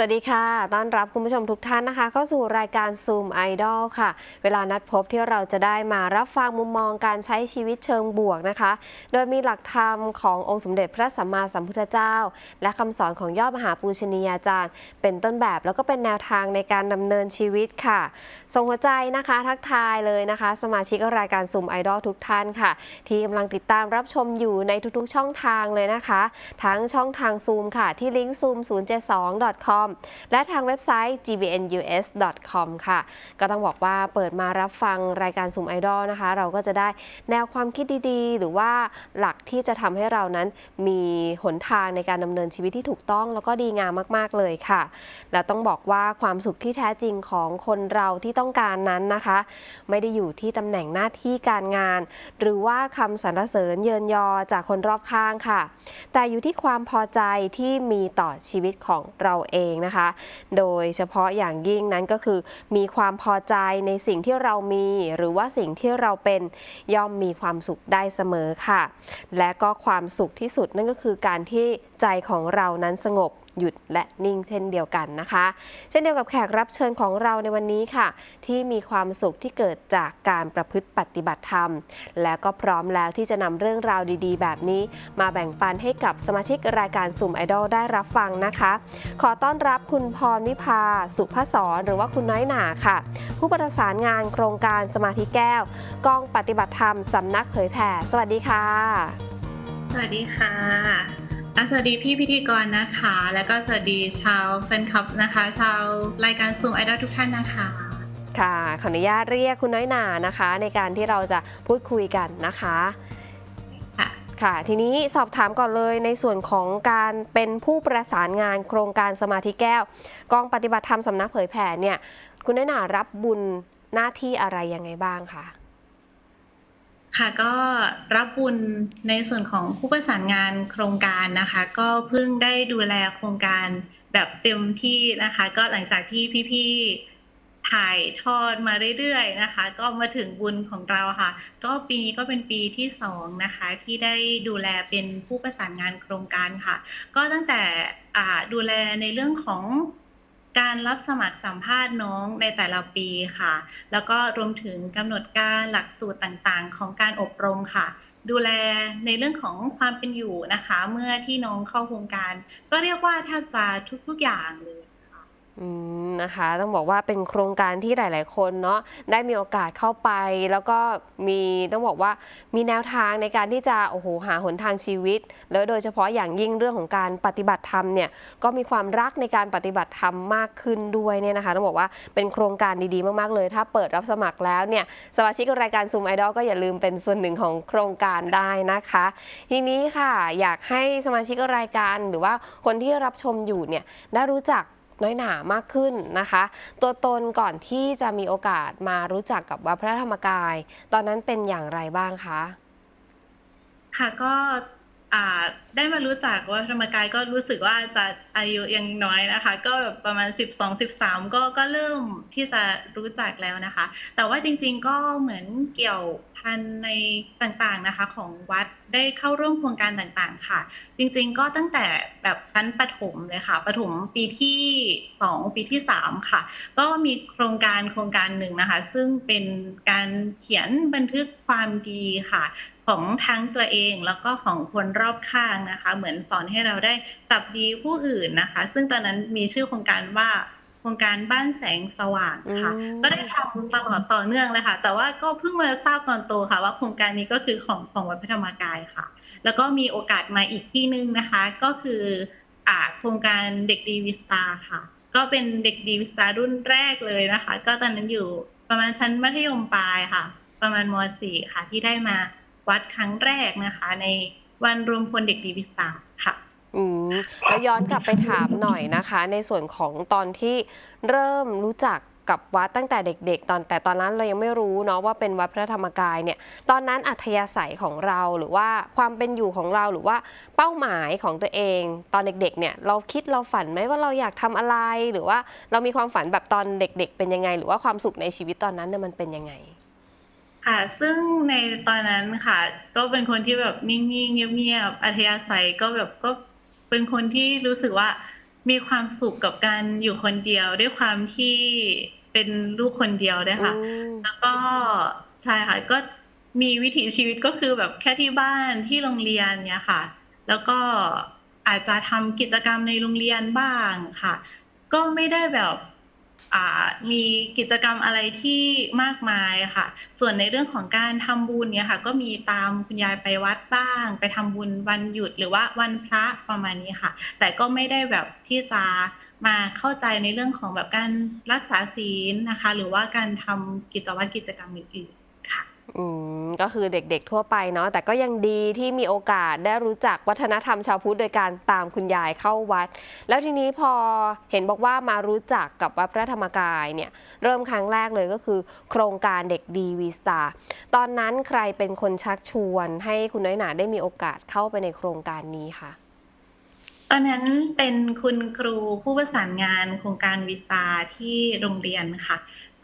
วัสดีค่ะ ต้อนรับคุณผู้ชมทุกท่านนะคะ เข้าสู่รายการ Zoom Idol ค่ะ เวลานัดพบที่เราจะได้มารับฟังมุมมองการใช้ชีวิตเชิงบวกนะคะ โดยมีหลักธรรมขององค์สมเด็จพระสัมมาสัมพุทธเจ้า และคำสอนของยอดมหาปูชนียาจารย์ เป็นต้นแบบแล้วก็เป็นแนวทางในการดำเนินชีวิตค่ะส่งหัวใจนะคะ ทักทายเลยนะคะ สมาชิกรายการ Zoom Idol ทุกท่านค่ะ ที่กำลังติดตามรับชมอยู่ในทุกๆ ช่องทางเลยนะคะ ทั้งช่องทาง Zoom ค่ะที่ลิงก์ zoom 072 com และทางเว็บไซต์ gbnus.com ค่ะ ก็ต้องบอกว่าเปิดมารับฟังรายการ Zoom Idol นะคะ เราก็จะได้แนวความคิดดีๆ หรือว่าหลักที่จะทำให้เรานั้นมีหนทางในการดำเนินชีวิตที่ถูกต้อง แล้วก็ดีงามมากๆเลยค่ะ และต้องบอกว่าความสุขที่แท้จริงของคนเราที่ต้องการนั้นนะคะ ไม่ได้อยู่ที่ตำแหน่งหน้าที่การงาน หรือว่าคำสรรเสริญเยินยอจากคนรอบข้างค่ะ แต่อยู่ที่ความพอใจที่มีต่อชีวิตของเราเองนะคะ โดยเฉพาะอย่างยิ่งนั้นก็คือ มีความพอใจในสิ่งที่เรามี หรือว่าสิ่งที่เราเป็นย่อมมีความสุขได้เสมอค่ะ และก็ความสุขที่สุดนั่นก็คือการที่ใจของเรานั้นสงบ หยุดและนิ่งเช่นเดียวกันนะคะ เช่นเดียวกับแขกรับเชิญของเราในวันนี้ค่ะ ที่มีความสุขที่เกิดจากการประพฤติปฏิบัติธรรม และก็พร้อมแล้วที่จะนำเรื่องราวดีๆ แบบนี้ มาแบ่งปันให้กับสมาชิกรายการสุ่มไอดอลได้รับฟังนะคะ ขอต้อนรับคุณพรวิภา สุภศรหรือว่าคุณน้อยหนาค่ะ ผู้ประสานงานโครงการสมาธิแก้วกองปฏิบัติธรรมสำนักเผยแผ่สวัสดีค่ะ สวัสดีค่ะอะ สวัสดีพี่พิธีกรนะคะ แล้วก็สวัสดีชาวแฟนคลับนะคะ ชาวรายการซูมไอดอลทุกท่านนะคะ ค่ะขออนุญาตเรียกคุณน้อยหนานะคะ ในการที่เราจะพูดคุยกันนะคะค่ะค่ะทีนี้สอบถามก่อนเลยในส่วนของการเป็นผู้ประสานงานโครงการสมาธิแก้ว กองปฏิบัติธรรมสำนักเผยแผ่เนี่ยคุณน้อยหนารับบุญหน้าที่อะไรยังไงบ้างคะ ค่ะก็รับบุญในส่วนของผู้ประสานงานโครงการนะคะ ก็เพิ่งได้ดูแลโครงการแบบเต็มที่นะคะ ก็หลังจากที่พี่ๆถ่ายทอดมาเรื่อยๆนะคะ ก็มาถึงบุญของเราค่ะ ก็ปีนี้ก็เป็นปีที่สองนะคะ ที่ได้ดูแลเป็นผู้ประสานงานโครงการค่ะ ก็ตั้งแต่ดูแลในเรื่องของ การรับสมัครสัมภาษณ์น้องในแต่ละปีค่ะ แล้วก็รวมถึงกำหนดการหลักสูตรต่างๆ ของการอบรมค่ะ ดูแลในเรื่องของความเป็นอยู่นะคะ เมื่อที่น้องเข้าโครงการ ก็เรียกว่าถ้าจะทุกๆอย่างเลย นะคะต้องบอกว่าเป็นโครงการที่หลาย ๆ คนเนาะได้มีโอกาสเข้าไป แล้วก็มีต้องบอกว่ามีแนวทางในการที่จะโอ้โหหาหนทางชีวิต แล้วโดยเฉพาะอย่างยิ่งเรื่องของการปฏิบัติธรรมเนี่ยก็มีความรักในการปฏิบัติธรรมมากขึ้นด้วยเนี่ยนะคะต้องบอกว่าเป็นโครงการดี ๆ มาก ๆ เลย ถ้าเปิดรับสมัครแล้วเนี่ยสมาชิกรายการซูมไอดอลก็อย่าลืมเป็นส่วนหนึ่งของโครงการได้นะคะ ทีนี้ค่ะอยากให้สมาชิกรายการหรือว่าคนที่รับชมอยู่เนี่ยได้รู้จัก น้อยหนามากขึ้นนะคะ ตัวตนก่อนที่จะมีโอกาสมารู้จักกับวัดพระธรรมกาย ตอนนั้นเป็นอย่างไรบ้างคะค่ะก็ได้มารู้จักว่าธรรมกายก็รู้สึกว่าจะอายุยังน้อยนะคะ ก็ประมาณ 12 13 ก็ก็เริ่มที่จะรู้จักแล้วนะคะ แต่ว่าจริง ๆ ก็เหมือนเกี่ยว พันในต่างๆนะคะของวัดได้เข้าร่วมโครงการต่างๆค่ะ จริงๆก็ตั้งแต่แบบชั้นประถมเลยค่ะประถมปีที่ 2 ปีที่ 3 ค่ะ ก็มีโครงการโครงการหนึ่งนะคะ ซึ่งเป็นการเขียนบันทึกความดีค่ะของทั้งตัวเองแล้วก็ของคนรอบข้างนะคะ เหมือนสอนให้เราได้ปรับดีผู้อื่นนะคะ ซึ่งตอนนั้นมีชื่อโครงการว่า โครงการบ้านแสงสว่างค่ะอืมก็ได้ทำตลอดต่อเนื่องเลยค่ะ แต่ว่าก็เพิ่งมาทราบตอนโตค่ะ ว่าโครงการนี้ก็คือของของวัดพระธรรมกายค่ะ แล้วก็มีโอกาสมาอีกที่นึงนะคะ ก็คืออ่าโครงการเด็กดีวิสตาค่ะ ก็เป็นเด็กดีวิสตารุ่นแรกเลยนะคะ ก็ตอนนั้นอยู่ประมาณชั้นมัธยมปลายค่ะ ประมาณม .4 ค่ะ ที่ได้มาวัดครั้งแรกนะคะ ในวันรวมพลเด็กดีวิสตาค่ะ อืมแล้วย้อนกลับไปถามหน่อยนะคะ ในส่วนของตอนที่เริ่มรู้จักกับวัดตั้งแต่เด็ก ๆ ตอนแต่ตอนนั้นเรายังไม่รู้เนาะว่าเป็นวัดพระธรรมกายเนี่ย ตอนนั้นอัธยาศัยของเราหรือว่าความเป็นอยู่ของเราหรือว่าเป้าหมายของตัวเอง ตอนเด็ก ๆ เนี่ย เราคิดเราฝันไหมว่าเราอยากทำอะไร หรือว่าเรามีความฝันแบบตอนเด็ก ๆ เป็นยังไง หรือว่าความสุขในชีวิตตอนนั้นเนี่ยมันเป็นยังไงค่ะ ซึ่งในตอนนั้นค่ะ ก็เป็นคนที่แบบนิ่งๆเงียบๆอัธยาศัยก็แบบก็ เป็นคนที่รู้สึกว่ามีความสุขกับการอยู่คนเดียวด้วยความที่เป็นลูกคนเดียวด้วยอืค่ะมแล้วก็ใช่ค่ะก็มีวิถีชีวิตก็คือแบบแค่ที่บ้านที่โรงเรียนเนี้ยค่ะ แล้วก็อาจจะทำกิจกรรมในโรงเรียนบ้างค่ะ ก็ไม่ได้แบบอ่า มีกิจกรรมอะไรที่มากมายค่ะ ส่วนในเรื่องของการทำบุญเนี่ยค่ะ ก็มีตามคุณยายไปวัดบ้าง ไปทำบุญวันหยุดหรือว่าวันพระประมาณนี้ค่ะ แต่ก็ไม่ได้แบบที่จะมาเข้าใจในเรื่องของแบบการรักษาศีลนะคะ หรือว่าการทำกิจวัตรกิจกรรมอื่นๆ ก็คือเด็กๆทั่วไปเนาะแต่ก็ยังดีที่มีโอกาสได้รู้จักวัฒนธรรมชาวพุทธโดยการตามคุณยายเข้าวัด แล้วทีนี้พอเห็นบอกว่ามารู้จักกับวัดพระธรรมกายเนี่ยเริ่มครั้งแรกเลยก็คือ โครงการเด็กดีวีสตาตอนนั้นใครเป็นคนชักชวนให้คุณน้อยหนาได้มีโอกาสเข้าไปในโครงการนี้คะตอนนั้นเป็นคุณครูผู้ประสานงานโครงการวิสตาที่โรงเรียนค่ะ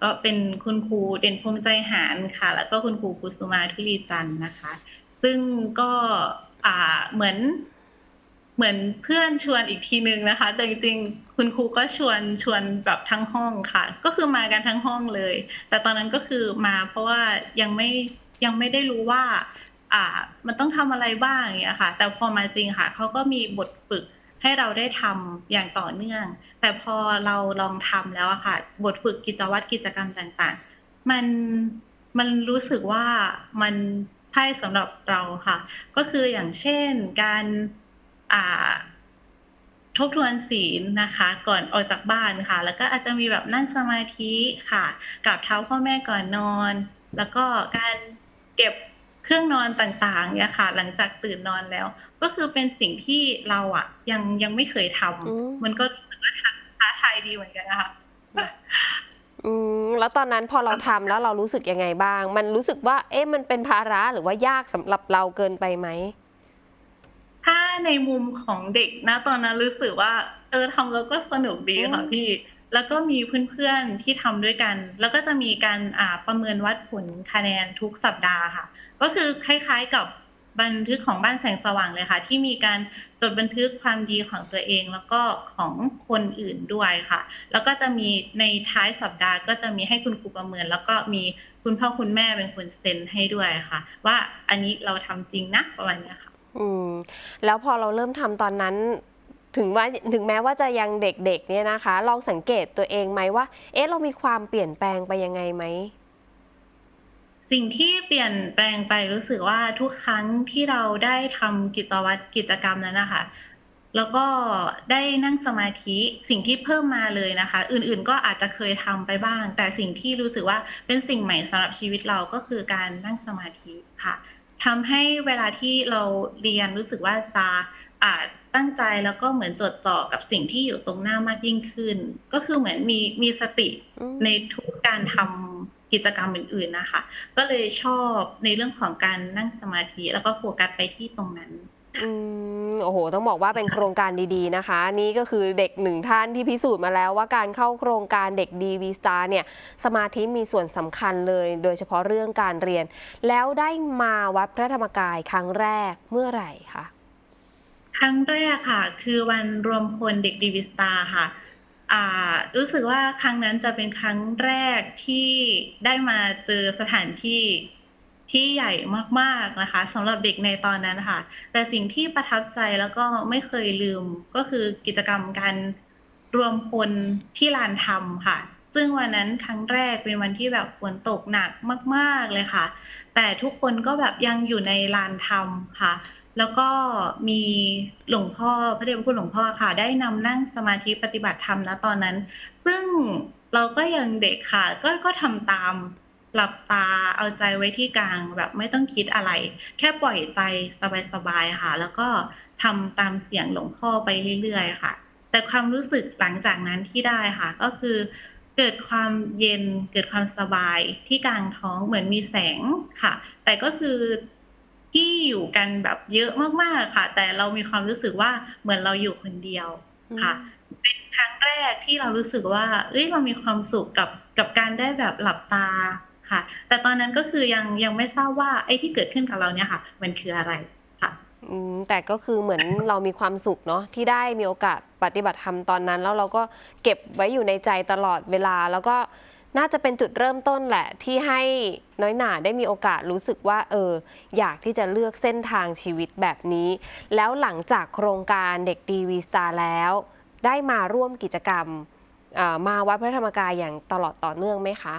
ก็เป็นคุณครูเด่นพรมใจหารค่ะ แล้วก็คุณครูกุสุมาทุลีจันนะคะ ซึ่งก็อ่าเหมือนเหมือนเพื่อนชวนอีกทีนึงนะคะ แต่จริงๆคุณครูก็ชวนชวนแบบทั้งห้องค่ะ ก็คือมากันทั้งห้องเลย แต่ตอนนั้นก็คือมาเพราะว่ายังไม่ยังไม่ได้รู้ว่า อ่า มันต้องทำอะไรบ้างอย่างเงี้ยค่ะ แต่พอมาจริงค่ะเขาก็มีบทฝึก ให้เราได้ทำอย่างต่อเนื่อง แต่พอเราลองทำแล้วอะค่ะ บทฝึกกิจวัตรกิจกรรมต่างๆ มันมันรู้สึกว่ามันใช่สำหรับเราค่ะ ก็คืออย่างเช่นการอ่าทบทวนศีลนะคะ ก่อนออกจากบ้านค่ะ แล้วก็อาจจะมีแบบนั่งสมาธิค่ะกราบเท้าพ่อแม่ก่อนนอน แล้วก็การเก็บ เครื่องนอนต่างๆเนี่ยค่ะ หลังจากตื่นนอนแล้ว ก็คือเป็นสิ่งที่เราอะยังยังไม่เคยทอืมำมันก็รู้สึกว่าท้าท้าทายดีเหมือนกันนะคะอืมแล้วตอนนั้นพอเราทำแล้วเรารู้สึกยังไงบ้าง มันรู้สึกว่า เอ๊ะมันเป็นภาระหรือว่ายากสำหรับเราเกินไปไหมถ้าในมุมของเด็กนะตอนนั้นรู้สึกว่า เออทำแล้วก็สนุกดีค่ะอืมพี่ แล้วก็มีเพื่อนๆที่ทำด้วยกัน แล้วก็จะมีการอ่าประเมินวัดผลคะแนนทุกสัปดาห์ค่ะ ก็คือคล้ายๆกับบันทึกของบ้านแสงสว่างเลยค่ะ ที่มีการจดบันทึกความดีของตัวเอง แล้วก็ของคนอื่นด้วยค่ะ แล้วก็จะมีในท้ายสัปดาห์ ก็จะมีให้คุณครูประเมิน แล้วก็มีคุณพ่อคุณแม่เป็นคนเซ็นให้ด้วยค่ะ ว่าอันนี้เราทำจริงนะประมาณนี้ค่ะ อืมแล้วพอเราเริ่มทำตอนนั้น ถึงว่าถึงแม้ว่าจะยังเด็กๆเนี่ยนะคะ ลองสังเกตตัวเองไหมว่า เอ๊ะเรามีความเปลี่ยนแปลงไปยังไงไหมสิ่งที่เปลี่ยนแปลงไปรู้สึกว่าทุกครั้งที่เราได้ทำกิจวัตรกิจกรรมนั้นนะคะแล้วก็ได้นั่งสมาธิสิ่งที่เพิ่มมาเลยนะคะ อื่นๆก็อาจจะเคยทำไปบ้าง แต่สิ่งที่รู้สึกว่าเป็นสิ่งใหม่สำหรับชีวิตเราก็คือการนั่งสมาธิค่ะทำให้เวลาที่เราเรียนรู้สึกว่าจะอ่า ตั้งใจแล้วก็เหมือนจดจ่อกับสิ่งที่อยู่ตรงหน้ามากยิ่งขึ้น ก็คือเหมือนมีมีสติอืมในทุกการทำกิจกรรมอื่น ๆนะคะ ก็เลยชอบในเรื่องของการนั่งสมาธิแล้วก็โฟกัสไปที่ตรงนั้นอืมโอ้โห ต้องบอกว่าเป็นโครงการดีๆนะคะ นี่ก็คือเด็กหนึ่งท่านที่พิสูจน์มาแล้วว่าการเข้าโครงการเด็กดีวีสตาเนี่ยสมาธิมีส่วนสำคัญเลย โดยเฉพาะเรื่องการเรียน แล้วได้มาวัดพระธรรมกายครั้งแรกเมื่อไหร่คะ ครั้งแรกค่ะ คือวันรวมพลเด็กดีวิสตาค่ะอ่ารู้สึกว่าครั้งนั้นจะเป็นครั้งแรกที่ได้มาเจอสถานที่ที่ใหญ่มากๆนะคะสำหรับเด็กในตอนนั้นค่ะ แต่สิ่งที่ประทับใจแล้วก็ไม่เคยลืมก็คือกิจกรรมการรวมพลที่ลานธรรมค่ะ ซึ่งวันนั้นครั้งแรกเป็นวันที่แบบฝนตกหนักมาก ๆเลยค่ะ แต่ทุกคนก็แบบยังอยู่ในลานธรรมค่ะ แล้วก็มีหลวงพ่อพระเดชพระคุณหลวงพ่อค่ะ ได้นำนั่งสมาธิปฏิบัติธรรมนะตอนนั้น ซึ่งเราก็ยังเด็กค่ะ ก็ก็ทำตามหลับตาเอาใจไว้ที่กลางแบบไม่ต้องคิดอะไร แค่ปล่อยใจสบายๆค่ะ แล้วก็ทำตามเสียงหลวงพ่อไปเรื่อยๆค่ะ แต่ความรู้สึกหลังจากนั้นที่ได้ค่ะ ก็คือเกิดความเย็นเกิดความสบายที่กลางท้องเหมือนมีแสงค่ะ แต่ก็คือ ที่อยู่กันแบบเยอะมากๆค่ะ แต่เรามีความรู้สึกว่าเหมือนเราอยู่คนเดียวค่ะ เป็นครั้งแรกที่เรารู้สึกว่า เอ้ยเรามีความสุขกับกับการได้แบบหลับตาค่ะ แต่ตอนนั้นก็คือยังยังไม่ทราบว่าไอ้ที่เกิดขึ้นกับเราเนี่ยค่ะ มันคืออะไรค่ะอืมแต่ก็คือเหมือนเรามีความสุขเนาะที่ได้มีโอกาสปฏิบัติธรรมตอนนั้น แล้วเราก็เก็บไว้อยู่ในใจตลอดเวลาแล้วก็ น่าจะเป็นจุดเริ่มต้นแหละที่ให้น้อยหนาได้มีโอกาสรู้สึกว่าเอออยากที่จะเลือกเส้นทางชีวิตแบบนี้ แล้วหลังจากโครงการเด็กดีวีสตาร์แล้ว ได้มาร่วมกิจกรรมมาวัดพระธรรมกายอย่างตลอดต่อเนื่องไหมคะ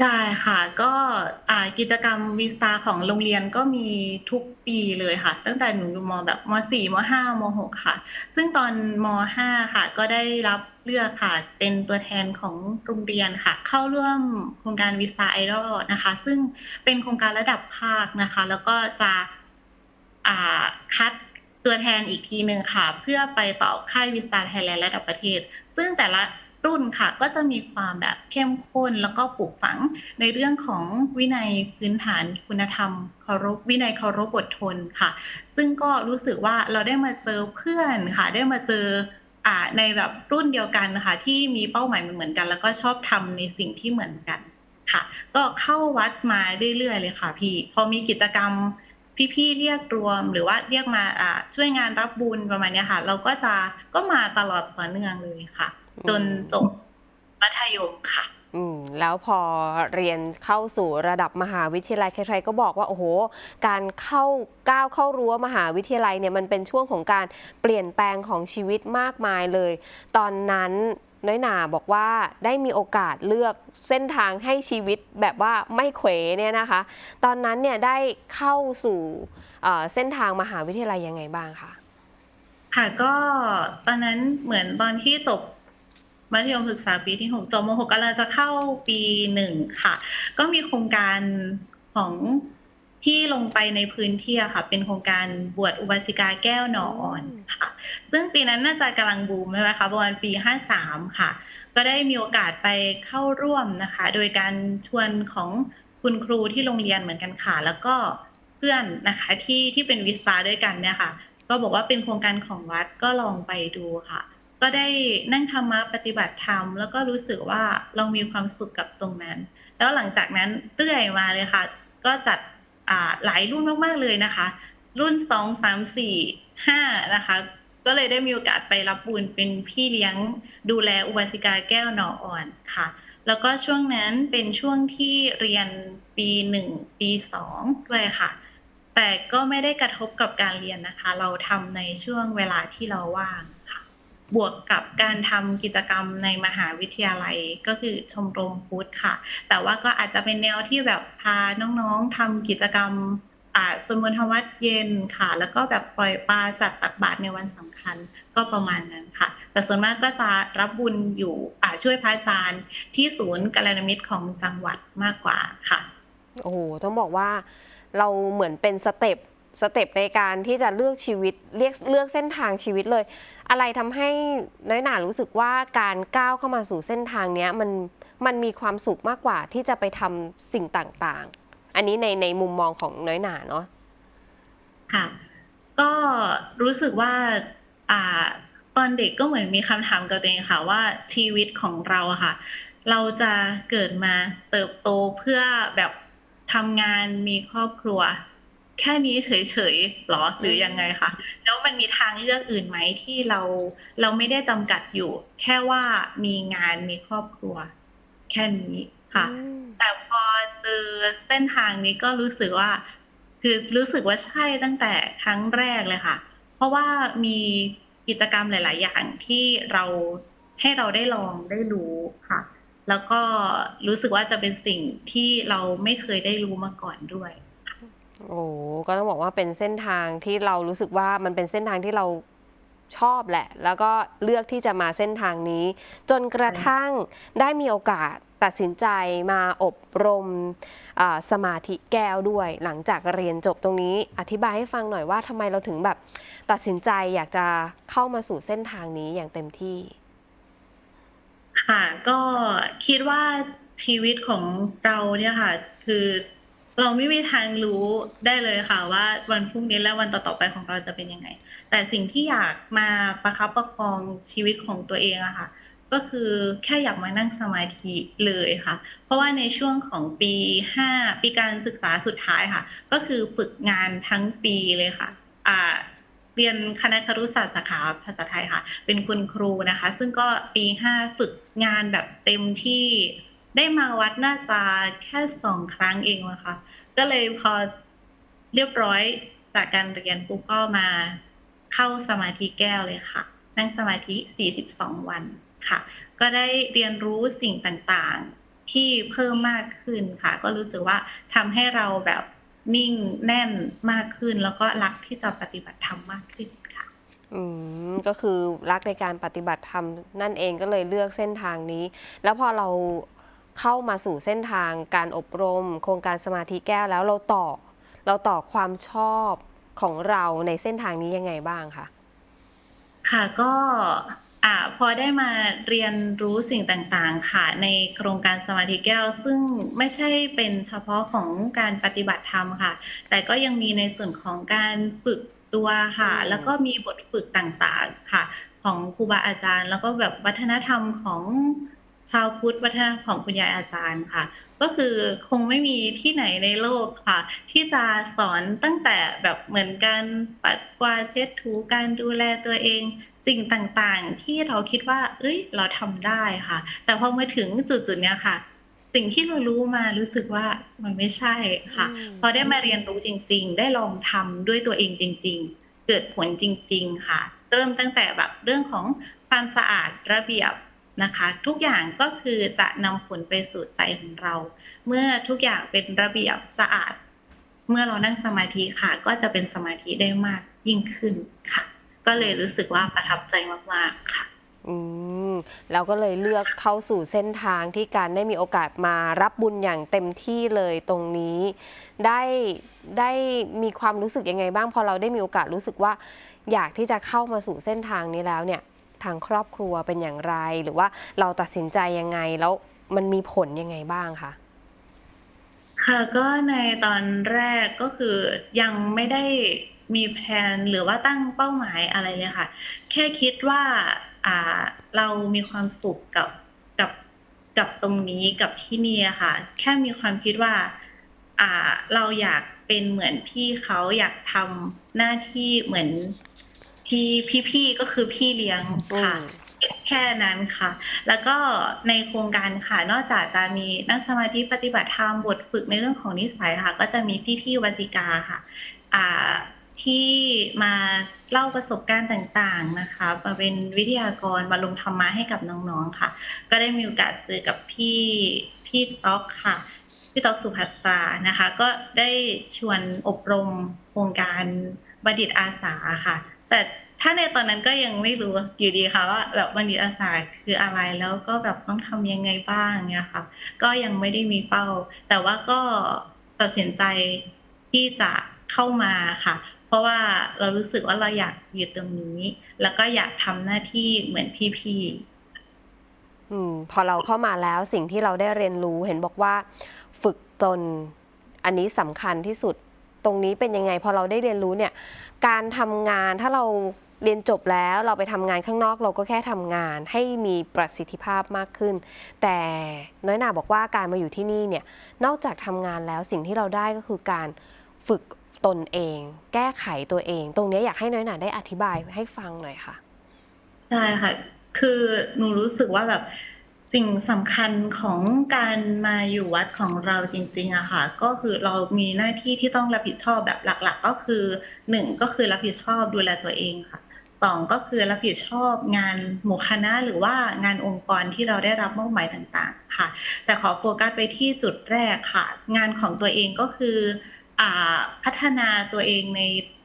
ใช่ค่ะ ก็อ่ากิจกรรมวีสตาของโรงเรียนก็มีทุกปีเลยค่ะ ตั้งแต่หนูอยู่มแบบม .4 ม .5 ม .6 ค่ะ ซึ่งตอนม .5 ค่ะ ก็ได้รับเลือกค่ะ เป็นตัวแทนของโรงเรียนค่ะ เข้าร่วมโครงการวีสตาไอดอลนะคะ ซึ่งเป็นโครงการระดับภาคนะคะ แล้วก็จะอ่าคัดตัวแทนอีกทีหนึ่งค่ะ เพื่อไปต่อค่ายวีสตาไทยแลนด์ระดับประเทศ ซึ่งแต่ละ รุ่นค่ะ ก็จะมีความแบบเข้มข้นแล้วก็ปลูกฝังในเรื่องของวินัยพื้นฐานคุณธรรมเคารพวินัยเคารพอดทนค่ะ ซึ่งก็รู้สึกว่าเราได้มาเจอเพื่อนค่ะ ได้มาเจออ่าในแบบรุ่นเดียวกันนะคะที่มีเป้าหมายเหมือนกัน แล้วก็ชอบทำในสิ่งที่เหมือนกันค่ะ ก็เข้าวัดมาเรื่อยๆเลยค่ะ พี่พอมีกิจกรรมพี่ๆเรียกรวมหรือว่าเรียกมาช่วยงานรับบุญประมาณนี้ค่ะ เราก็จะก็มาตลอดต่อเนื่องเลยค่ะ จนจบมัธยมค่ะ อืมแล้วพอเรียนเข้าสู่ระดับมหาวิทยาลัยใครๆก็บอกว่าโอ้โห การเข้าก้าวเข้ารั้วมหาวิทยาลัยเนี่ยมันเป็นช่วงของการเปลี่ยนแปลงของชีวิตมากมายเลย ตอนนั้นน้อยหนาบอกว่าได้มีโอกาสเลือกเส้นทางให้ชีวิตแบบว่าไม่เขวเนี่ยนะคะ ตอนนั้นเนี่ยได้เข้าสู่เอ่อเส้นทางมหาวิทยาลัยยังไงบ้างคะค่ะก็ตอนนั้นเหมือนตอนที่จบ มัธยมศึกษาปีที่หกจบมหกกำลังจะเข้าปีหนึ่งค่ะ ก็มีโครงการของที่ลงไปในพื้นที่ค่ะ เป็นโครงการบวชอุบาสิกาแก้วหนออ่อนค่ะ ซึ่งปีนั้นน่าจะกำลังบูมใช่ไหมคะประมาณปีห้าสามค่ะ ก็ได้มีโอกาสไปเข้าร่วมนะคะ โดยการชวนของคุณครูที่โรงเรียนเหมือนกันค่ะ แล้วก็เพื่อนนะคะที่ที่เป็นวิสตาด้วยกันเนี่ยค่ะ ก็บอกว่าเป็นโครงการของวัดก็ลองไปดูค่ะ ก็ได้นั่งธรรมะปฏิบัติธรรม แล้วก็รู้สึกว่าเรามีความสุขกับตรงนั้น แล้วหลังจากนั้นเรื่อยมาเลยค่ะ ก็จัดหลายรุ่นมากๆเลยนะคะ รุ่นสองสามสี่ห้านะคะ ก็เลยได้มีโอกาสไปรับบุญเป็นพี่เลี้ยงดูแลอุบาสิกาแก้วหนออ่อนค่ะ แล้วก็ช่วงนั้นเป็นช่วงที่เรียนปีหนึ่งปีสองด้วยค่ะ แต่ก็ไม่ได้กระทบกับการเรียนนะคะ เราทำในช่วงเวลาที่เราว่าง บวกกับการทำกิจกรรมในมหาวิทยาลัยก็คือชมรมพุทธค่ะ แต่ว่าก็อาจจะเป็นแนวที่แบบพาน้องๆทำกิจกรรมอ่าสวดมนต์ธวัดเย็นค่ะ แล้วก็แบบปล่อยปลาจัดตักบาตรในวันสำคัญก็ประมาณนั้นค่ะ แต่ส่วนมากก็จะรับบุญอยู่อ่าช่วยพระอาจารย์ที่ศูนย์กัลยาณมิตรของจังหวัดมากกว่าค่ะ โอ้โหต้องบอกว่าเราเหมือนเป็นสเต็ป สเต็ปในการที่จะเลือกชีวิตเลือกเลือกเส้นทางชีวิตเลย อะไรทำให้น้อยหนารู้สึกว่าการก้าวเข้ามาสู่เส้นทางเนี้ยมันมันมีความสุขมากกว่าที่จะไปทำสิ่งต่างๆ อันนี้ในในมุมมองของน้อยหนาเนาะค่ะ ก็รู้สึกว่าอ่าตอนเด็กก็เหมือนมีคำถามกับตัวเองค่ะว่าชีวิตของเราค่ะ เราจะเกิดมาเติบโตเพื่อแบบทำงานมีครอบครัว แค่นี้เฉยๆหรอหรือยังไงคะแล้วมันมีทางเลือกอื่นไหมที่เราเราไม่ได้จำกัดอยู่ แค่ว่ามีงานมีครอบครัว แค่นี้ค่ะอืมแต่พอเจอเส้นทางนี้ก็รู้สึกว่า คือรู้สึกว่าใช่ตั้งแต่ครั้งแรกเลยค่ะ เพราะว่ามีกิจกรรมหลาย ๆ อย่างที่เราให้เราได้ลองได้รู้ค่ะ แล้วก็รู้สึกว่าจะเป็นสิ่งที่เราไม่เคยได้รู้มาก่อนด้วย โอ้ก็ต้องบอกว่าเป็นเส้นทางที่เรารู้สึกว่ามันเป็นเส้นทางที่เราชอบแหละ แล้วก็เลือกที่จะมาเส้นทางนี้ จนกระทั่งได้มีโอกาสตัดสินใจมาอบรมสมาธิแก้วด้วย หลังจากเรียนจบตรงนี้ อธิบายให้ฟังหน่อยว่าทำไมเราถึงแบบ ตัดสินใจอยากจะเข้ามาสู่เส้นทางนี้อย่างเต็มที่ ค่ะ ก็คิดว่าชีวิตของเราเนี่ยค่ะ คือ เราไม่มีทางรู้ได้เลยค่ะว่าวันพรุ่งนี้และวันต่อๆไปของเราจะเป็นยังไง แต่สิ่งที่อยากมาประคับประคองชีวิตของตัวเองอะค่ะ ก็คือแค่อยากมานั่งสมาธิเลยค่ะ เพราะว่าในช่วงของปี5ปีการศึกษาสุดท้ายค่ะ ก็คือฝึกงานทั้งปีเลยค่ะอ่าเรียนคณะครุศาสตร์สาขาภาษาไทยค่ะ เป็นคุณครูนะคะ ซึ่งก็ปี5ฝึกงานแบบเต็มที่ได้มาวัดน่าจะแค่สองครั้งเองนะคะ ก็เลยพอเรียบร้อยจากการเรียนปุ๊บก็มาเข้าสมาธิแก้วเลยค่ะ นั่งสมาธิ 42 วันค่ะ ก็ได้เรียนรู้สิ่งต่างๆที่เพิ่มมากขึ้นค่ะ ก็รู้สึกว่าทำให้เราแบบนิ่งแน่นมากขึ้น แล้วก็รักที่จะปฏิบัติธรรมมากขึ้นค่ะ อืมก็คือรักในการปฏิบัติธรรมนั่นเองก็เลยเลือกเส้นทางนี้ แล้วพอเรา เข้ามาสู่เส้นทางการอบรม โครงการสมาธิแก้วแล้วเราต่อ เราต่อความชอบของเราในเส้นทางนี้ยังไงบ้างคะค่ะก็อ่าพอได้มาเรียนรู้สิ่งต่างๆ ค่ะ ในโครงการสมาธิแก้ว ซึ่งไม่ใช่เป็นเฉพาะของการปฏิบัติธรรมค่ะ แต่ก็ยังมีในส่วนของการฝึกตัวค่ะอืมแล้วก็มีบทฝึกต่างๆค่ะ ของครูบาอาจารย์ แล้วก็แบบวัฒนธรรมของ ชาวพุทธวัฒนธรรมของคุณยายอาจารย์ค่ะ ก็คือคงไม่มีที่ไหนในโลกค่ะ ที่จะสอนตั้งแต่แบบเหมือนการปัดกวาดเช็ดถูการดูแลตัวเอง สิ่งต่างๆ ที่เราคิดว่า เอ้ย เราทำได้ค่ะ แต่พอมาถึงจุดๆเนี้ยค่ะ สิ่งที่เรารู้มารู้สึกว่ามันไม่ใช่ค่ะอืมพอได้มาเรียนรู้จริง ๆ ได้ลองทำด้วยตัวเองจริง ๆ เกิดผลจริง ๆ ค่ะ เริ่มตั้งแต่แบบเรื่องของความสะอาดระเบียบ นะคะ ทุกอย่างก็คือจะนำผลไปสู่ใจของเรา เมื่อทุกอย่างเป็นระเบียบสะอาด เมื่อเรานั่งสมาธิค่ะ ก็จะเป็นสมาธิได้มากยิ่งขึ้นค่ะ ก็เลยรู้สึกว่าประทับใจมากๆค่ะอืมเราก็เลยเลือกเข้าสู่เส้นทางที่การได้มีโอกาสมารับบุญอย่างเต็มที่เลยตรงนี้ ได้ได้มีความรู้สึกยังไงบ้างพอเราได้มีโอกาสรู้สึกว่า อยากที่จะเข้ามาสู่เส้นทางนี้แล้วเนี่ย ทางครอบครัวเป็นอย่างไร หรือว่าเราตัดสินใจยังไงแล้วมันมีผลยังไงบ้างคะค่ะก็ในตอนแรกก็คือยังไม่ได้มีแพลนหรือว่าตั้งเป้าหมายอะไรเลยค่ะ แค่คิดว่าอ่าเรามีความสุขกับกับกับตรงนี้กับที่นี่ค่ะ แค่มีความคิดว่าอ่าเราอยากเป็นเหมือนพี่เขาอยากทำหน้าที่เหมือน พี่พี่ๆก็คือพี่เลี้ยงค่ะอืมแค่นั้นค่ะ แล้วก็ในโครงการค่ะ นอกจากจะมีนั่งสมาธิปฏิบัติธรรมบทฝึกในเรื่องของนิสัยค่ะ ก็จะมีพี่ๆวจิกาค่ะอ่าที่มาเล่าประสบการณ์ต่างๆนะคะมาเป็นวิทยากรมาลงธรรมะให้กับน้องๆค่ะ ก็ได้มีโอกาสเจอกับพี่พี่ต๊อกค่ะพี่ต๊อกสุภัตรานะคะ ก็ได้ชวนอบรมโครงการบัณฑิตอาสาค่ะ แต่ถ้าในตอนนั้นก็ยังไม่รู้อยู่ดีค่ะว่าแบบบัณฑิตอาสาคืออะไรแล้วก็แบบต้องทำยังไงบ้างเนี่ยค่ะ ก็ยังไม่ได้มีเป้า แต่ว่าก็ตัดสินใจที่จะเข้ามาค่ะ เพราะว่าเรารู้สึกว่าเราอยากอยู่ตรงนี้ แล้วก็อยากทำหน้าที่เหมือนพี่ๆอืมพอเราเข้ามาแล้วสิ่งที่เราได้เรียนรู้เห็นบอกว่า ฝึกตนอันนี้สำคัญที่สุดตรงนี้เป็นยังไงพอเราได้เรียนรู้เนี่ย การทำงานถ้าเราเรียนจบแล้วเราไปทำงานข้างนอกเราก็แค่ทำงานให้มีประสิทธิภาพมากขึ้น แต่น้อยหนาบอกว่าการมาอยู่ที่นี่เนี่ยนอกจากทำงานแล้วสิ่งที่เราได้ก็คือการฝึกตนเอง แก้ไขตัวเอง ตรงนี้อยากให้น้อยหนาได้อธิบายให้ฟังหน่อยค่ะใช่ค่ะ คือหนูรู้สึกว่าแบบ สิ่งสำคัญของการมาอยู่วัดของเราจริงๆอะค่ะ ก็คือเรามีหน้าที่ที่ต้องรับผิดชอบแบบหลัก ๆ ก็คือหนึ่งก็คือรับผิดชอบดูแลตัวเองค่ะสองก็คือรับผิดชอบงานหมู่คณะหรือว่างานองค์กรที่เราได้รับมอบหมายต่างๆ ค่ะ แต่ขอโฟกัสไปที่จุดแรกค่ะ งานของตัวเองก็คืออพัฒนาตัวเองใน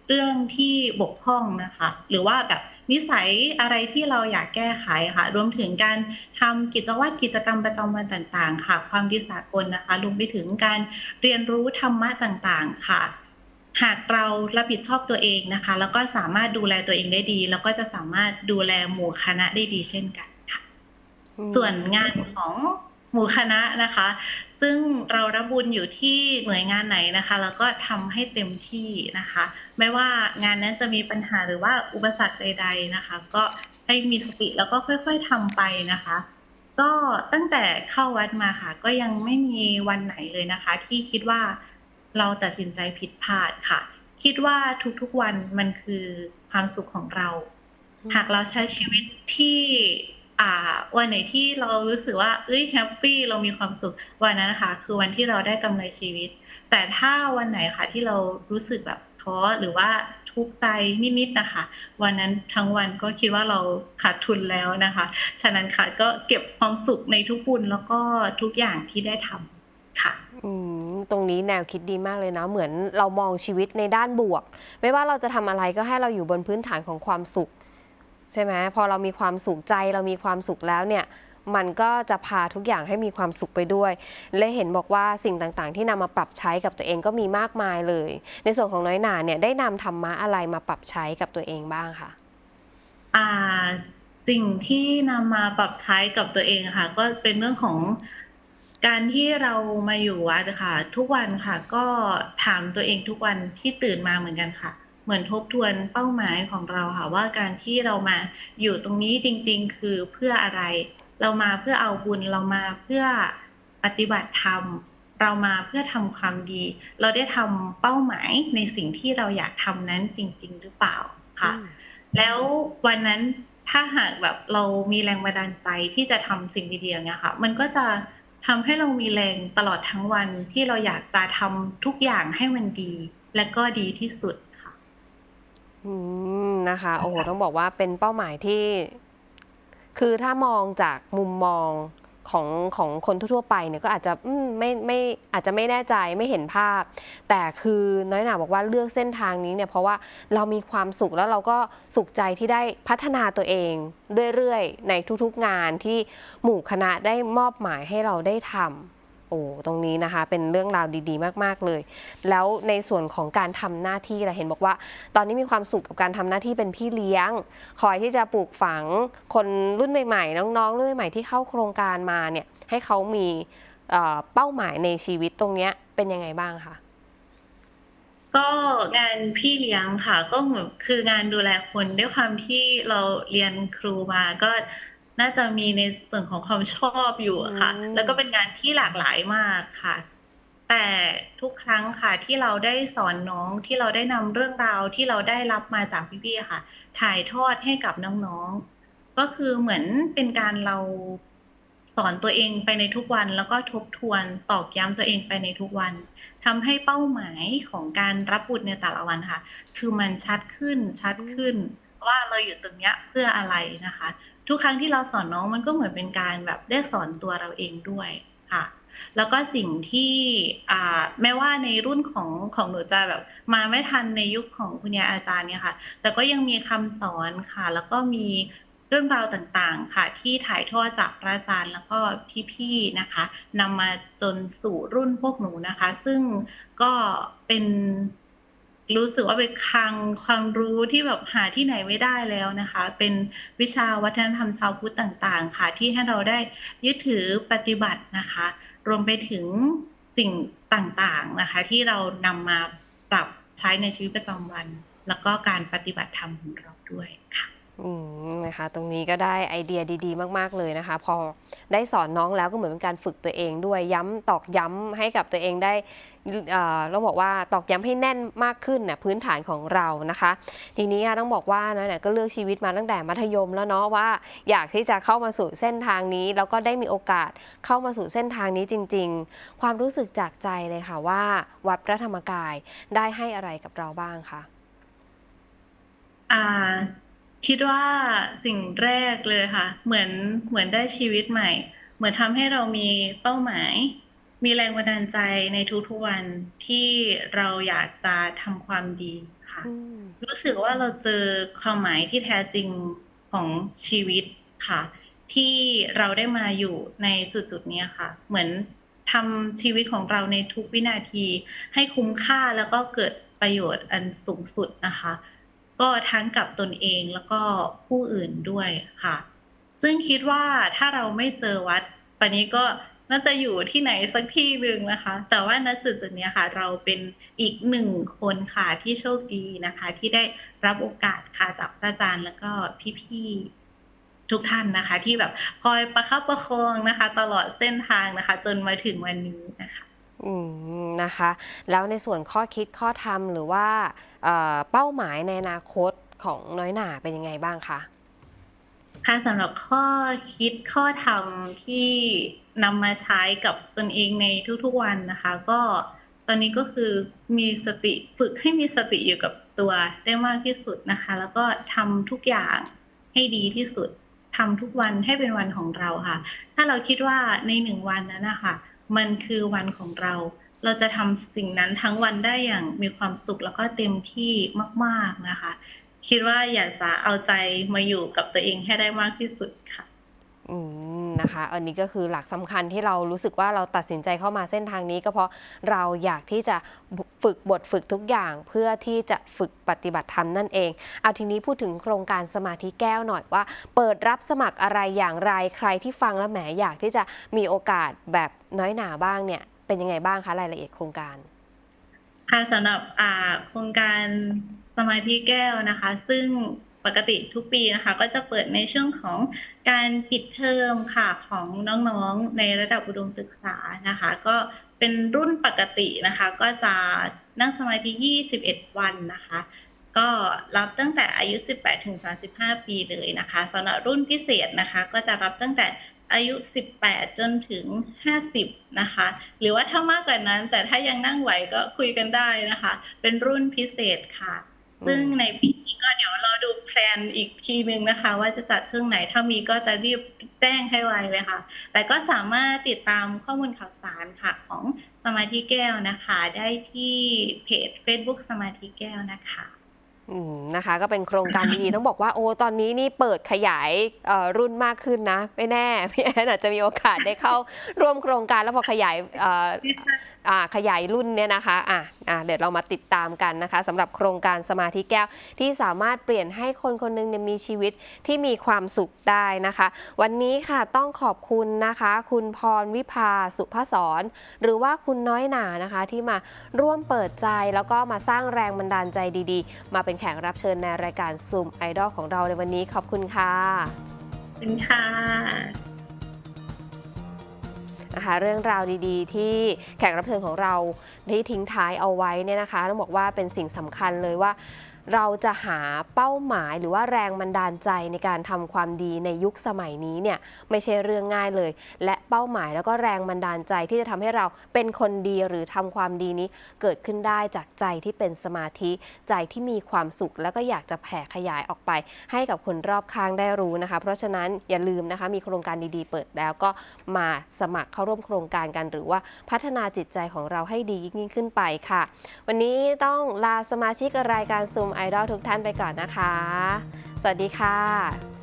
เรื่องที่บกพร่องนะคะ หรือว่าแบบ นิสัยอะไรที่เราอยากแก้ไขค่ะ รวมถึงการทำกิจวัตรกิจกรรมประจำวันต่างๆ ค่ะ ความดีสากลนะคะรวมไปถึงการเรียนรู้ธรรมะต่างๆ ค่ะ หากเรารับผิดชอบตัวเองนะคะ แล้วก็สามารถดูแลตัวเองได้ดี แล้วก็จะสามารถดูแลหมู่คณะได้ดีเช่นกันค่ะ ส่วนงานของ หมู่คณะนะคะ ซึ่งเรารับบุญอยู่ที่หน่วยงานไหนนะคะ แล้วก็ทำให้เต็มที่นะคะ ไม่ว่างานนั้นจะมีปัญหาหรือว่าอุปสรรคใด ๆนะคะ ก็ให้มีสติแล้วก็ค่อย ๆทำไปนะคะ ก็ตั้งแต่เข้าวัดมาค่ะ ก็ยังไม่มีวันไหนเลยนะคะ ที่คิดว่าเราตัดสินใจผิดพลาดค่ะ คิดว่าทุกๆวันมันคือความสุขของเรา หากเราใช้ชีวิตที่ อ่าวันไหนที่เรารู้สึกว่า เอ้ยแฮปปี้เรามีความสุขวันนั้นนะคะ คือวันที่เราได้กำไรชีวิต แต่ถ้าวันไหนค่ะที่เรารู้สึกแบบท้อหรือว่าทุกข์ใจนิดๆนะคะ วันนั้นทั้งวันก็คิดว่าเราขาดทุนแล้วนะคะ ฉะนั้นค่ะก็เก็บความสุขในทุกบุญแล้วก็ทุกอย่างที่ได้ทำค่ะตรงนี้แนวคิดดีมากเลยนะเหมือนเรามองชีวิตในด้านบวก ไม่ว่าเราจะทำอะไรก็ให้เราอยู่บนพื้นฐานของความสุข ใช่ไหมพอเรามีความสุขใจเรามีความสุขแล้วเนี่ยมันก็จะพาทุกอย่างให้มีความสุขไปด้วย และเห็นบอกว่าสิ่งต่างๆ ที่นำมาปรับใช้กับตัวเองก็มีมากมายเลย ในส่วนของน้อยหนาเนี่ยได้นำธรรมะอะไรมาปรับใช้กับตัวเองบ้างคะอ่าสิ่งที่นำมาปรับใช้กับตัวเองค่ะ ก็เป็นเรื่องของการที่เรามาอยู่วัดค่ะ ทุกวันค่ะ ก็ถามตัวเองทุกวันที่ตื่นมาเหมือนกันค่ะ เหมือนทบทวนเป้าหมายของเราค่ะว่าการที่เรามาอยู่ตรงนี้จริง ๆ คือเพื่ออะไร เรามาเพื่อเอาบุญเรามาเพื่อปฏิบัติธรรมเรามาเพื่อทำความดี เราได้ทำเป้าหมายในสิ่งที่เราอยากทำนั้นจริง ๆ หรือเปล่าค่ะ แล้ววันนั้นถ้าหากแบบเรามีแรงบันดาลใจที่จะทำสิ่งดีๆอย่างเงี้ยค่ะ มันก็จะทำให้เรามีแรงตลอดทั้งวันที่เราอยากจะทำทุกอย่างให้มันดี และก็ดีที่สุดค่ะ อืมนะคะโอ้โหต้องบอกว่าเป็นเป้าหมายที่ คือถ้ามองจากมุมมองของของคนทั่วๆไปเนี่ยก็อาจจะอืมไม่ไม่อาจจะไม่แน่ใจไม่เห็นภาพ แต่คือน้อยหนาบอกว่าเลือกเส้นทางนี้เนี่ยเพราะว่าเรามีความสุขแล้วเราก็สุขใจที่ได้พัฒนาตัวเอง เรื่อยๆ ในทุกๆงานที่หมู่คณะได้มอบหมายให้เราได้ทำ โอ้ตรงนี้นะคะ เป็นเรื่องราวดีๆ มากๆเลย แล้วในส่วนของการทำหน้าที่เราเห็นบอกว่า ตอนนี้มีความสุขกับการทำหน้าที่เป็นพี่เลี้ยง คอยที่จะปลูกฝังคนรุ่นใหม่ๆน้องๆรุ่นใหม่ที่เข้าโครงการมาเนี่ยให้เขามีเป้าหมายในชีวิตตรงเนี้ยเป็นยังไงบ้างคะก็งานพี่เลี้ยงค่ะ ก็เหมือนคืองานดูแลคนด้วยความที่เราเรียนครูมาก็ น่าจะมีในส่วนของความชอบอยู่อะค่ะอืมแล้วก็เป็นงานที่หลากหลายมากค่ะ แต่ทุกครั้งค่ะที่เราได้สอนน้องที่เราได้นำเรื่องราวที่เราได้รับมาจากพี่ๆอะค่ะ ถ่ายทอดให้กับน้องๆ ก็คือเหมือนเป็นการเราสอนตัวเองไปในทุกวัน แล้วก็ทบทวนตอกย้ำตัวเองไปในทุกวันทำให้เป้าหมายของการรับบุตรในแต่ละวันค่ะ คือมันชัดขึ้นชัดขึ้นว่าเราอยู่ตรงเนี้ยเพื่ออะไรนะคะ ทุกครั้งที่เราสอนน้องมันก็เหมือนเป็นการแบบได้สอนตัวเราเองด้วยค่ะ แล้วก็สิ่งที่แม้ว่าในรุ่นของของหนูจะแบบมาไม่ทันในยุคของคุณยายอาจารย์เนี่ยค่ะ แต่ก็ยังมีคำสอนค่ะ แล้วก็มีเรื่องราวต่างๆค่ะ ที่ถ่ายทอดจากพระอาจารย์แล้วก็พี่ๆนะคะนำมาจนสู่รุ่นพวกหนูนะคะ ซึ่งก็เป็น รู้สึกว่าเป็นคลังความรู้ที่แบบหาที่ไหนไม่ได้แล้วนะคะ เป็นวิชาวัฒนธรรมชาวพุทธต่าง ๆ ค่ะ ที่ให้เราได้ยึดถือปฏิบัตินะคะ รวมไปถึงสิ่งต่างๆนะคะ ที่เรานำมาปรับใช้ในชีวิตประจำวัน แล้วก็การปฏิบัติธรรมของเราด้วยค่ะ นะคะตรงนี้ก็ได้ไอเดียดี ๆ มาก ๆ เลยนะคะ พอได้สอนน้องแล้วก็เหมือนเป็นการฝึกตัวเองด้วยย้ำตอกย้ำให้กับตัวเองได้เอ่อต้องบอกว่าตอกย้ำให้แน่นมากขึ้นน่ะพื้นฐานของเรานะคะ ทีนี้ต้องบอกว่านะเนี่ยก็เลือกชีวิตมาตั้งแต่มัธยมแล้วเนาะว่า อยากที่จะเข้ามาสู่เส้นทางนี้ แล้วก็ได้มีโอกาสเข้ามาสู่เส้นทางนี้จริง ๆ ความรู้สึกจากใจเลยค่ะว่าวัดพระธรรมกายได้ให้อะไรกับเราบ้างคะอ่า คิดว่าสิ่งแรกเลยค่ะ เหมือนเหมือนได้ชีวิตใหม่ เหมือนทำให้เรามีเป้าหมาย มีแรงบันดาลใจในทุกๆวันที่เราอยากจะทำความดีค่ะอืมรู้สึกว่าเราเจอความหมายที่แท้จริงของชีวิตค่ะ ที่เราได้มาอยู่ในจุดๆเนี้ยค่ะ เหมือนทำชีวิตของเราในทุกวินาที ให้คุ้มค่าแล้วก็เกิดประโยชน์อันสูงสุดนะคะ ก็ทั้งกับตนเองแล้วก็ผู้อื่นด้วยค่ะ ซึ่งคิดว่าถ้าเราไม่เจอวัดปันนี้ก็น่าจะอยู่ที่ไหนสักที่หนึ่งนะคะ แต่ว่าณจุดจุดนี้ค่ะ เราเป็นอีกหนึ่งคนค่ะที่โชคดีนะคะ ที่ได้รับโอกาสค่ะจากพระอาจารย์แล้วก็พี่ๆทุกท่านนะคะ ที่แบบคอยประคับประคองนะคะ ตลอดเส้นทางนะคะ จนมาถึงวันนี้นะคะ อืมนะคะ แล้วในส่วนข้อคิดข้อธรรมหรือว่าเอ่อเป้าหมายในอนาคตของน้อยหนาเป็นยังไงบ้างคะ ค่ะสำหรับข้อคิดข้อธรรมที่นำมาใช้กับตนเองในทุกๆวันนะคะ ก็ตอนนี้ก็คือมีสติฝึกให้มีสติอยู่กับตัวได้มากที่สุดนะคะ แล้วก็ทำทุกอย่างให้ดีที่สุดทำทุกวันให้เป็นวันของเราค่ะ ถ้าเราคิดว่าในหนึ่งวันนั้นนะคะ มันคือวันของเรา เราจะทำสิ่งนั้นทั้งวันได้อย่างมีความสุขแล้วก็เต็มที่มาก ๆนะคะ คิดว่าอยากจะเอาใจมาอยู่กับตัวเองให้ได้มากที่สุดค่ะ นะคะ อันนี้ก็คือหลักสำคัญที่เรารู้สึกว่าเราตัดสินใจเข้ามาเส้นทางนี้ ก็เพราะเราอยากที่จะฝึกบทฝึกทุกอย่าง เพื่อที่จะฝึกปฏิบัติธรรมนั่นเอง เอาทีนี้พูดถึงโครงการสมาธิแก้วหน่อยว่า เปิดรับสมัครอะไรอย่างไรใครที่ฟังแล้วแหมอยากที่จะมีโอกาสแบบน้อยหนาบ้างเนี่ยเป็นยังไงบ้างคะรายละเอียดโครงการค่ะสำหรับโครงการสมาธิแก้วนะคะ ซึ่ง ปกติทุกปีนะคะ ก็จะเปิดในช่วงของการปิดเทอมค่ะของน้องๆในระดับอุดมศึกษานะคะ ก็เป็นรุ่นปกตินะคะ ก็จะนั่งสมาธิ21 วันนะคะ ก็รับตั้งแต่อายุ 18 ถึง 35 ปีเลยนะคะสำหรับรุ่นพิเศษนะคะ ก็จะรับตั้งแต่อายุ 18 จนถึง 50 นะคะ หรือว่าถ้ามากกว่านั้น แต่ถ้ายังนั่งไหวก็คุยกันได้นะคะ เป็นรุ่นพิเศษค่ะ ซึ่งในปีนี้ก็เดี๋ยวรอดูแพลนอีกทีนึงนะคะ ว่าจะจัดช่วงไหนถ้ามีก็จะรีบแจ้งให้ไวเลยค่ะ แต่ก็สามารถติดตามข้อมูลข่าวสารค่ะของสมาธิแก้วนะคะ ได้ที่เพจ Facebook สมาธิแก้วนะคะ นะคะ ก็เป็นโครงการดีๆ ต้องบอกว่าโอ้ตอนนี้นี่เปิดขยายรุ่นมากขึ้นนะ ไม่แน่พี่แอนอาจจะมีโอกาสได้เข้าร่วมโครงการแล้วพอขยายขยายรุ่นเนี่ยนะคะอะะเดี๋ยวเรามาติดตามกันนะคะสำหรับโครงการสมาธิแก้ว ที่สามารถเปลี่ยนให้คนคนหนึงเนี่ยมีชีวิตที่มีความสุขได้นะคะ วันนี้ค่ะต้องขอบคุณนะคะ คุณพรวิภาสุภศรหรือว่าคุณน้อยหนานะคะที่มาร่วมเปิดใจแล้วก็มาสร้างแรงบันดาลใจดีๆ มาเป็นแขกรับเชิญในรายการซูมไอดอลของเราในวันนี้ขอบคุณค่ะขอบคุณค่ะนะคะเรื่องราวดีๆ ที่แขกรับเชิญของเราได้ทิ้งท้ายเอาไว้เนี่ยนะคะต้องบอกว่าเป็นสิ่งสำคัญเลยว่า เราจะหาเป้าหมายหรือว่าแรงบันดาลใจในการทำความดีในยุคสมัยนี้เนี่ยไม่ใช่เรื่องง่ายเลย และเป้าหมายแล้วก็แรงบันดาลใจที่จะทำให้เราเป็นคนดีหรือทำความดีนี้เกิดขึ้นได้จากใจที่เป็นสมาธิ ใจที่มีความสุข แล้วก็อยากจะแผ่ขยายออกไป ให้กับคนรอบข้างได้รู้นะคะ เพราะฉะนั้นอย่าลืมนะคะมีโครงการดีๆ เปิดแล้วก็มาสมัครเข้าร่วมโครงการกันหรือว่าพัฒนาจิตใจของเราให้ดียิ่งขึ้นไปค่ะ วันนี้ต้องลาสมาชิกรายการซูมไอดอลทุกท่านไปก่อนนะคะ สวัสดีค่ะ